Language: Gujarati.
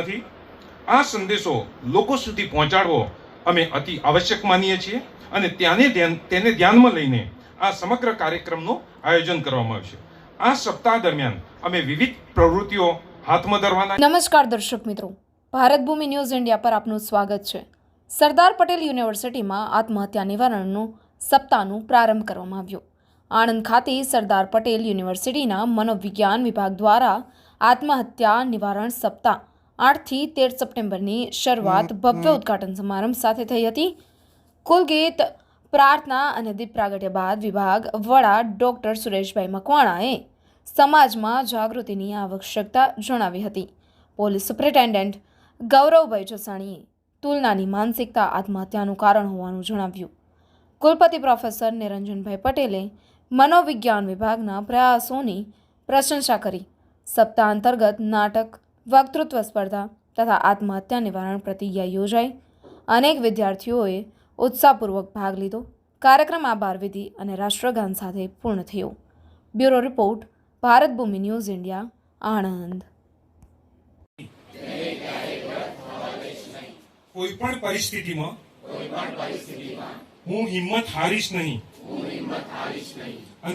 નથી? આ સંદેશો લોકો સુધી પહોંચાડવો અમે અતિ આવશ્યક માનીએ છીએ અને ત્યાંને તેને ધ્યાનમાં લઈને આ સમગ્ર કાર્યક્રમનું આયોજન કરવામાં આવશે. આ સપ્તાહ દરમિયાન અમે વિવિધ પ્રવૃત્તિઓ હાથમાં ધરવાના નમસ્કાર દર્શક મિત્રો. ભારત ભૂમિ ન્યૂઝ ઇન્ડિયા પર આપનું સ્વાગત છે. સરદાર પટેલ યુનિવર્સિટીમાં આત્મહત્યા નિવારણનું સપ્તાહનું પ્રારંભ કરવામાં આવ્યો. આણંદ ખાતે સરદાર પટેલ યુનિવર્સિટીના મનોવિજ્ઞાન વિભાગ દ્વારા આત્મહત્યા નિવારણ સપ્તાહ આઠથી તેર સપ્ટેમ્બરની શરૂઆત ભવ્ય ઉદ્ઘાટન સમારંભ સાથે થઈ હતી. કુલગીત પ્રાર્થના અને દીપ પ્રાગટ્ય બાદ વિભાગ વડા ડોક્ટર સુરેશભાઈ મકવાણાએ સમાજમાં જાગૃતિની આવશ્યકતા જણાવી હતી. પોલીસ સુપ્રિન્ટેન્ડન્ટ ગૌરવભાઈ જસાણીએ તુલનાની માનસિકતા આત્મહત્યાનું કારણ હોવાનું જણાવ્યું. કુલપતિ પ્રોફેસર નિરંજનભાઈ પટેલે મનોવિજ્ઞાન વિભાગના પ્રયાસોની પ્રશંસા કરી. સપ્તાહ અંતર્ગત નાટક વક્તૃત્વ સ્પર્ધા તથા આત્મહત્યા નિવારણ પ્રતિજ્ઞા યોજાઈ. અનેક વિદ્યાર્થીઓએ ઉત્સાહપૂર્વક ભાગ લીધો. કાર્યક્રમ આભાર વિધિ અને રાષ્ટ્રગાન સાથે પૂર્ણ થયો. Bureau report Bharat Bhoomi news India Anand. કોઈ પણ પરિસ્થિતિમાં હું હિંમત હારીશ નહીં.